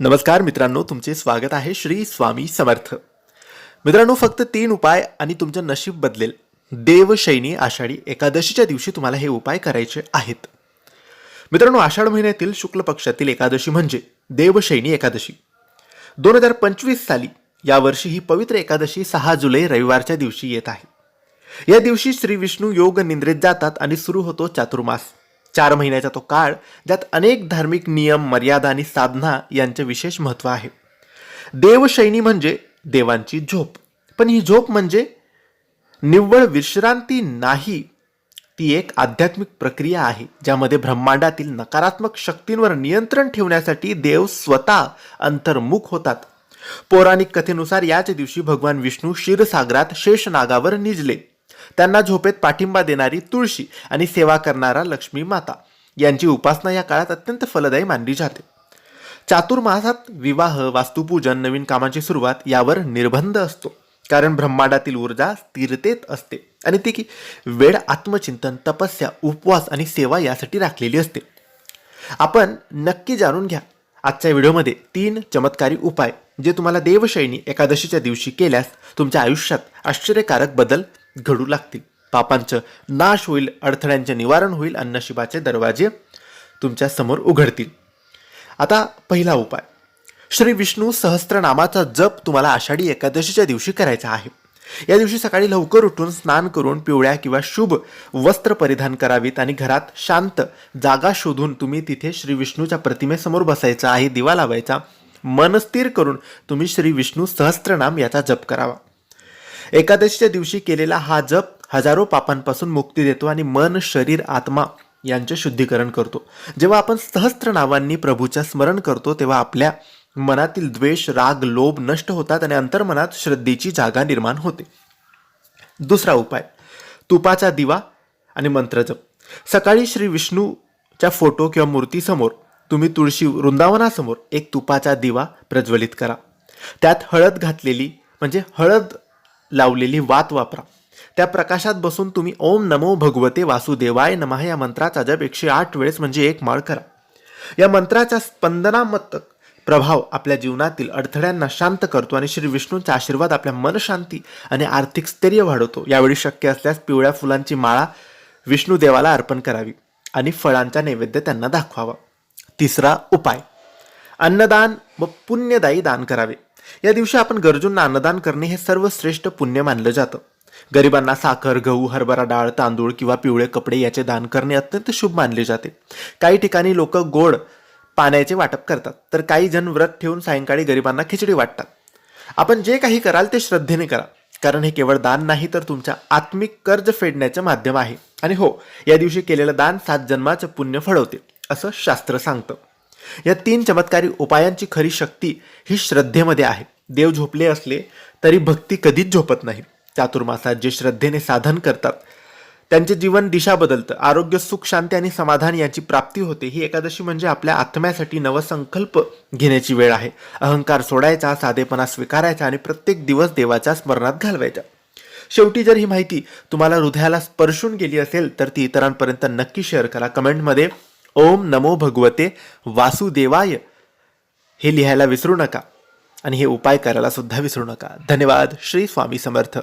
नमस्कार मित्रांनो तुमचे स्वागत आहे श्री स्वामी समर्थ. मित्रांनो फक्त तीन उपाय आणि तुमचं नशीब बदलेल. देवशैनी आषाढी एकादशीच्या दिवशी तुम्हाला हे उपाय करायचे आहेत. मित्रांनो आषाढ महिन्यातील शुक्ल पक्षातील एकादशी म्हणजे देवशैनी एकादशी. दोन हजार पंचवीस साली यावर्षी ही पवित्र एकादशी सहा जुलै रविवारच्या दिवशी येत आहे. या दिवशी श्री विष्णू योग निंद्रेत जातात आणि सुरू होतो चातुर्मास. चार महिन्याचा तो काळ ज्यात अनेक धार्मिक नियम मर्यादा आणि साधना यांचे विशेष महत्त्व आहे. देवशैनी म्हणजे देवांची झोप. पण ही झोप म्हणजे निव्वळ विश्रांती नाही ती एक आध्यात्मिक प्रक्रिया आहे ज्यामध्ये ब्रह्मांडातील नकारात्मक शक्तींवर नियंत्रण ठेवण्यासाठी देव स्वतः अंतर्मुख होतात. पौराणिक कथेनुसार याच दिवशी भगवान विष्णू क्षीरसागरात शेषनागावर निजले. त्यांना झोपेत पाठिंबा देणारी तुळशी आणि सेवा करणारा लक्ष्मी माता. यांची उपासना या काळात अत्यंत फलदायी मानली जाते. चातुर्मासात विवाह वास्तुपूजन नवीन कामाची सुरुवात यावर निर्बंध असतो. कारण ब्रह्मांडातील ऊर्जा स्थिरतेत असते आणि ती की वेळ आत्मचिंतन तपस्या उपवास आणि सेवा यासाठी राखलेली असते. आपण नक्की जाणून घ्या आजच्या व्हिडिओमध्ये तीन चमत्कारी उपाय जे तुम्हाला देवशैनी एकादशीच्या दिवशी केल्यास तुमच्या आयुष्यात आश्चर्यकारक बदल घडू लागतील. पापांचं नाश होईल अडथळ्यांचे निवारण होईल आणि नशिबाचे दरवाजे तुमच्यासमोर उघडतील. आता पहिला उपाय. श्री विष्णू सहस्त्रनामाचा जप तुम्हाला आषाढी एकादशीच्या दिवशी करायचा आहे. या दिवशी सकाळी लवकर उठून स्नान करून पिवळ्या किंवा शुभ वस्त्र परिधान करावीत आणि घरात शांत जागा शोधून तुम्ही तिथे श्री विष्णूच्या प्रतिमेसमोर बसायचा आहे दिवा लावायचा मन स्थिर करून तुम्ही श्री विष्णू सहस्त्रनाम याचा जप करावा. एकादशीच्या दिवशी केलेला हा जप हजारो पापांपासून मुक्ती देतो आणि मन शरीर आत्मा यांचे शुद्धीकरण करतो. जेव्हा आपण सहस्त्र नावांनी प्रभूच्या स्मरण करतो तेव्हा आपल्या मनातील द्वेष राग लोभ नष्ट होतात आणि अंतर्मनात श्रद्धेची जागा निर्माण होते. दुसरा उपाय तुपाचा दिवा आणि मंत्रजप. सकाळी श्री विष्णूच्या फोटो किंवा मूर्तीसमोर तुम्ही तुळशी वृंदावनासमोर एक तुपाचा दिवा प्रज्वलित करा. त्यात हळद घातलेली म्हणजे हळद लावलेली वात वापरा. त्या प्रकाशात बसून तुम्ही ओम नमो भगवते वासुदेवाय नमः या मंत्राचा जप एकशे आठ वेळेस म्हणजे एक माळ करा. या मंत्राचा स्पंदनामतक प्रभाव आपल्या जीवनातील अडथळ्यांना शांत करतो आणि श्री विष्णूंचा आशीर्वाद आपल्या मनशांती आणि आर्थिक स्थैर्य वाढवतो. यावेळी शक्य असल्यास पिवळ्या फुलांची माळा विष्णू देवाला अर्पण करावी आणि फळांचा नैवेद्य त्यांना दाखवावा. तिसरा उपाय. अन्नदान व पुण्यदायी दान करावे. या दिवशी आपण गरजूंना अन्नदान करणे हे सर्वश्रेष्ठ पुण्य मानलं जातं. गरिबांना साखर गहू हरभरा डाळ तांदूळ किंवा पिवळे कपडे याचे दान करणे अत्यंत शुभ मानले जाते. काही ठिकाणी लोक गोड पाण्याचे वाटप करतात तर काही जण व्रत ठेवून सायंकाळी गरिबांना खिचडी वाटतात. आपण जे काही कराल ते श्रद्धेने करा कारण हे केवळ दान नाही तर तुमच्या आत्मिक कर्ज फेडण्याचं माध्यम आहे. आणि हो या दिवशी केलेलं दान सात जन्माचं पुण्य फळवते असं शास्त्र सांगतं. या तीन चमत्कारी उपायांची खरी शक्ती ही श्रद्धेमध्ये आहे. देव झोपले असले तरी भक्ती कधीच झोपत नाही. चातुर्मासात जे श्रद्धेने साधन करतात त्यांचे जीवन दिशा बदलतं. आरोग्य सुख शांती आणि समाधान याची प्राप्ती होते. ही एकादशी म्हणजे आपल्या आत्म्यासाठी नवसंकल्प घेण्याची वेळ आहे. अहंकार सोडायचा साधेपणा स्वीकारायचा आणि प्रत्येक दिवस देवाच्या स्मरणात घालवायचा. शेवटी जर ही माहिती तुम्हाला हृदयाला स्पर्शून गेली असेल तर ती इतरांपर्यंत नक्की शेअर करा. कमेंटमध्ये ओम नमो भगवते वासुदेवाय. हे लिहायला विसरू नका आणि हे उपाय करायला सुद्धा विसरू नका. धन्यवाद. श्री स्वामी समर्थ.